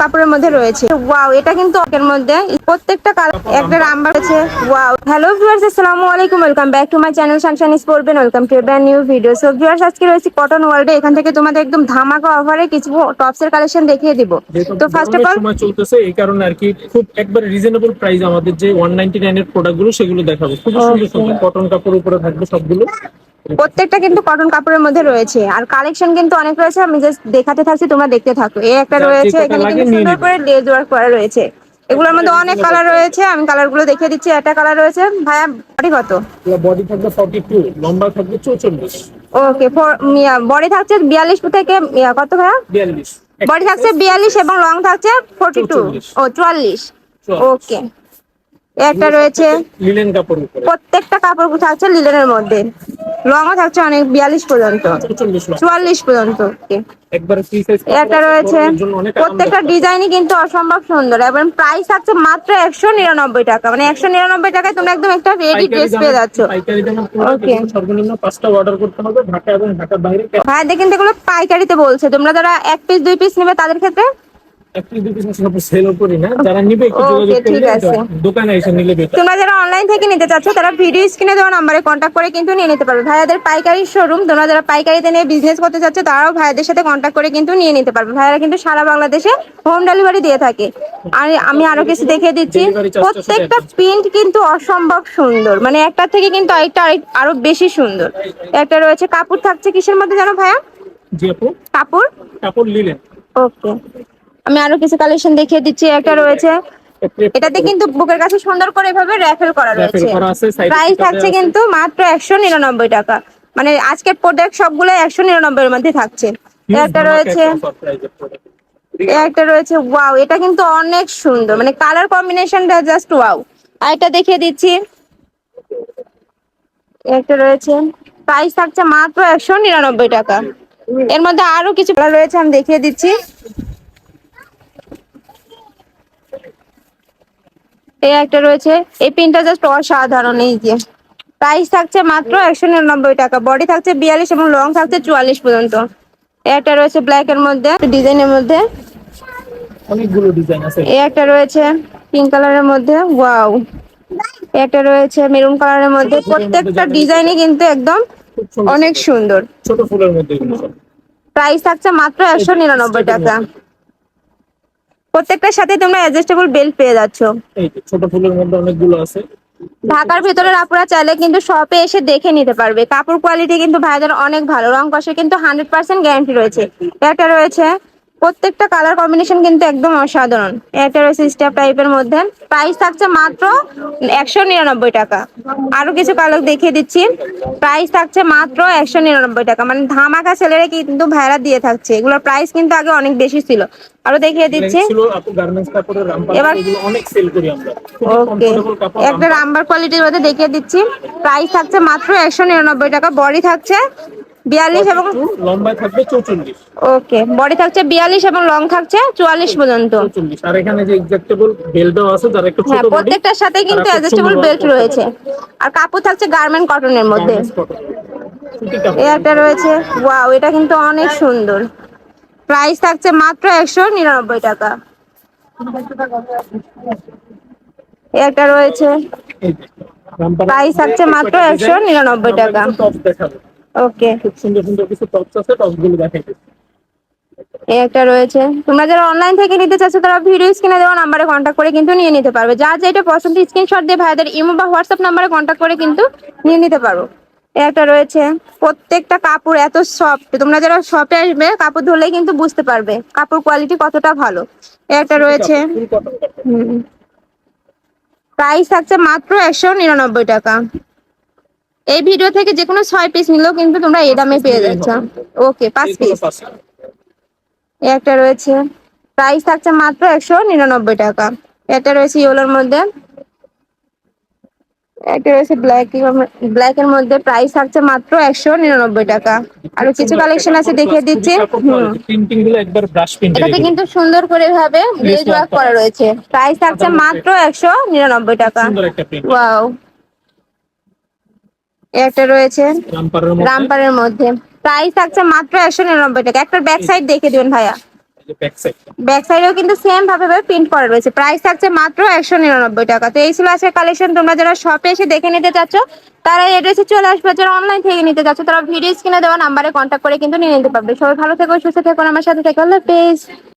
কাপড়ের মধ্যে রয়েছে। ওয়াও এটা কিন্তু এর মধ্যে। প্রত্যেকটা কালার একটা নাম্বার আছে ওয়াও হ্যালো ভিউয়ার্স আসসালামু আলাইকুম। Welcome back to my channel sunshine স্পোর্টবেন welcome to brand new video so viewers আজকে রয়েছে কটন ওয়ার্ল্ডে এখান থেকে তোমাদের একদম ধামাকা অফারে কিছু টপসের কালেকশন দেখিয়ে দিব। তো ফার্স্ট অফ অল সময় চলতেছে এই কারণে আর কি খুব একবারে রিজনেবল প্রাইস আমাদের যে ওয়ান নাইনটি নাইন এর প্রোডাক্টগুলো সেগুলো দেখাবো। খুব সুন্দর সুন্দর কটন কাপড় উপরে থাকবে সবগুলো। প্রত্যেকটা কিন্তু কটন কাপড়ের মধ্যে রয়েছে। আর কালেকশন কিন্তু অনেক রয়েছে আমি জাস্ট দেখাতে থাকছি তোমরা দেখতে থাকো। এই একটা রয়েছে এখানে কিন্তু সুন্দর করে লেজ ওয়ার্ক করা রয়েছে। এগুলোর মধ্যে অনেক কালার রয়েছে আমি কালারগুলো দেখিয়ে দিচ্ছি একটা কালার রয়েছে। ভাইয়া বডি কত? বডি থাকবে ফর্টি টু লম্বা থাকবে চৌচল্লিশ। ওকে বডি থাকছে বিয়াল্লিশ থেকে কত ভাইয়া? বিয়াল্লিশ। বডি থাকছে বিয়াল্লিশ এবং লং থাকছে ফোর্টি টু ও চুয়াল্লিশ। ওকে একটা রয়েছে। লিলেন কাপড় উপরে। প্রত্যেকটা কাপড় থাকছে লিলেনের মধ্যে। লংও থাকছে অনেক বিয়াল্লিশ পর্যন্ত। চুয়াল্লিশ পর্যন্ত ওকে। একটা রয়েছে। প্রত্যেকটা ডিজাইনই কিন্তু অসম্ভব সুন্দর এবং প্রাইস থাকছে মাত্র একশো নিরানব্বই টাকা। মানে একশো নিরানব্বই টাকায় তোমরা একদম একটা রেডি ড্রেস পেয়ে যাচ্ছ। Okay. সর্বনিম্ন পাঁচটা অর্ডার করতে হবে ঢাকা এবং ঢাকার বাইরে। ভাইদের কিন্তু এগুলো পাইকারিতে বলছে। তোমরা যারা এক পিস দুই পিস নেবে তাদের ক্ষেত্রে তোমরা যারা অনলাইন থেকে নিতে চাচ্ছ তারা ভিডিও স্ক্রিনে দেওয়া নাম্বারে কন্ট্যাক্ট করে কিন্তু নিয়ে নিতে পারবে। ভাইয়াদের পাইকারি শোরুম তোমরা যারা পাইকারিতে নিয়ে বিজনেস করতে চাচ্ছ তারাও ভাইয়াদের সাথে কন্ট্যাক্ট করে কিন্তু নিয়ে নিতে পারবে। ভাইয়ারা কিন্তু সারা বাংলাদেশে হোম ডেলিভারি দিয়ে থাকে। আর আমি আরও কিছু দেখিয়ে দিচ্ছি প্রত্যেকটা। প্রিন্ট কিন্তু অসম্ভব সুন্দর। মানে একটা থেকে কিন্তু আরেকটা আরেক- আরও বেশি সুন্দর। একটা রয়েছে কাপড় থাকছে কিসের মধ্যে জানো ভাইয়া? কাপড়? কাপড় ওকে আমি আরও কিছু কালেকশন দেখিয়ে দিচ্ছি। একটা রয়েছে। এটাতে কিন্তু বুকের কাছে সুন্দর করে এভাবে র্যাফেল করা রয়েছে। প্রাইস থাকছে কিন্তু মাত্র একশো নিরানব্বই টাকা। মানে আজকের প্রোডাক্ট সবগুলো একশো নিরানব্বই এর মধ্যে থাকছে। একটা রয়েছে একটা একটা রয়েছে ওয়াও এটা কিন্তু অনেক সুন্দর। মানে কালার কম্বিনেশনটা জাস্ট ওয়াও আর এটা দেখিয়ে দিচ্ছি। একটা রয়েছে। প্রাইস থাকছে মাত্র একশো নিরানব্বই টাকা। এর মধ্যে আরও কিছু রয়েছে আমি দেখিয়ে দিচ্ছি। এই একটা রয়েছে। এই পিনটা জাস্ট অসাধারণ এই যে। প্রাইস থাকছে মাত্র একশো নিরানব্বই টাকা। বডি থাকছে বিয়াল্লিশ এবং লং থাকছে চুয়াল্লিশ পর্যন্ত। এই একটা রয়েছে ব্ল্যাক এর মধ্যে ডিজাইনের মধ্যে। অনেকগুলো ডিজাইন আছে। এই একটা রয়েছে পিঙ্ক কালারের মধ্যে ওয়াও একটা রয়েছে মেরুন কালারের মধ্যে। প্রত্যেকটা ডিজাইনই কিন্তু একদম অনেক সুন্দর। ছোট ফুলের মধ্যে প্রাইস থাকছে মাত্র একশো নিরানব্বই টাকা। প্রত্যেকটার সাথে তোমরা অ্যাডজাস্টেবল বেল্ট পেয়ে যাচ্ছ। এই ছোট ফুলের মধ্যে অনেকগুলো আছে। ঢাকার ভেতরের আপুরা চাইলে কিন্তু শপে এসে দেখে নিতে পারবে। কাপড় কোয়ালিটি কিন্তু ভাইদের অনেক ভালো রং কষে কিন্তু হান্ড্রেড পার্সেন্ট গ্যারান্টি রয়েছে। একটা রয়েছে প্রত্যেকটা কালার কম্বিনেশন কিন্তু একদম অসাধারণ। একটা রয়েছে স্টেপ টাইপের মধ্যে। প্রাইস থাকছে মাত্র একশো নিরানব্বই টাকা। আরও কিছু কালার দেখিয়ে দিচ্ছি। প্রাইস থাকছে মাত্র একশো নিরানব্বই টাকা। মানে ধামাকা সেলেরে কিন্তু ভাইরা দিয়ে থাকছে। এগুলোর প্রাইস কিন্তু আগে অনেক বেশি ছিল। আরও দেখিয়ে দিচ্ছি। এবার- ওকে একটা নাম্বার কোয়ালিটির মধ্যে দেখিয়ে দিচ্ছি। প্রাইস থাকছে মাত্র একশো নিরানব্বই টাকা। বডি থাকছে বিয়াল্লিশ এবং লম্বায় থাকবে চৌচল্লিশ। ওকে বডি থাকছে বিয়াল্লিশ এবং লং থাকছে চুয়াল্লিশ পর্যন্ত। আর এখানে যে এক্সাক্টেবল বেল দেওয়া আছে যারা একটু হ্যাঁ প্রত্যেকটার সাথে কিন্তু অ্যাডজাস্টেবল বেল্ট রয়েছে। আর কাপড় থাকছে গার্মেন্ট কটনের মধ্যে। একটা রয়েছে ওয়াও এটা কিন্তু অনেক সুন্দর। প্রাইস থাকছে মাত্র একশো নিরানব্বই টাকা। একটা রয়েছে। প্রাইস থাকছে মাত্র একশো নিরানব্বই টাকা। ওকে খুব সুন্দর সুন্দর কিছু টপস আছে টপসগুলো এই একটা রয়েছে। তোমরা যারা অনলাইন থেকে নিতে চাচ্ছ তারা ভিডিও স্ক্রিনে দেওয়া নাম্বারে কন্ট্যাক্ট করে কিন্তু নিয়ে নিতে পারবে। যার যেটা পছন্দ স্ক্রিনশট দিয়ে ভাইদের ইমো বা হোয়াটসঅ্যাপ নাম্বারে কন্ট্যাক্ট করে কিন্তু নিয়ে নিতে পারো। এই একটা রয়েছে। প্রত্যেকটা কাপড় এত সফট তোমরা যারা শপে আসবে কাপড় ধরলেই কিন্তু বুঝতে পারবে কাপড় কোয়ালিটি কতটা ভালো। এই একটা রয়েছে। প্রাইস থাকছে মাত্র একশো নিরানব্বই টাকা। এই ভিডিও থেকে যে কোনো ছয় পিস নিলেও কিন্তু তোমরা এই দামে পেয়ে যাচ্ছ। ওকে পাঁচ পিস এই একটা রয়েছে। প্রাইস থাকছে মাত্র একশো নিরানব্বই টাকা। এটা রয়েছে ইয়েলোর মধ্যে। একটা রয়েছে ব্ল্যাক ব্ল্যাক এর মধ্যে প্রাইস থাকছে মাত্র একশো নিরানব্বই টাকা। আরও কিছু কালেকশন আছে দেখিয়ে দিচ্ছি। খুবই কাপড় হুম। গুলো একবার ব্রাশ প্রিন্ট এটাতে কিন্তু সুন্দর করে ভাবে গ্লেজ ওয়ার্ক করা রয়েছে। প্রাইস থাকছে মাত্র একশো নিরানব্বই টাকা। সুন্দর একটা প্রিন্ট ওয়াও একটা রয়েছে রামপারের মধ্যে? প্রাইস থাকছে মাত্র একশো নিরানব্বই টাকা। একটা ব্যাক সাইড দেখে দিবেন ভাইয়া। ব্যাক সাইডেও কিন্তু সেম ভাবে প্রিন্ট করা রয়েছে। প্রাইস থাকছে মাত্র একশো নিরানব্বই টাকা। তো এই ছিল কালেকশন তোমরা যারা শপে এসে দেখে নিতে চাচ্ছ তারা এড্রেসে চলে আসবে। যারা অনলাইন থেকে নিতে চাচ্ছ তারা ভিডিও স্ক্রিনে দেওয়া নাম্বারে কন্ট্যাক্ট করে কিন্তু নিয়ে নিতে পারবে। সবাই ভালো থেকো সুস্থ থেকো আমার সাথে থেকো। আল্লাহ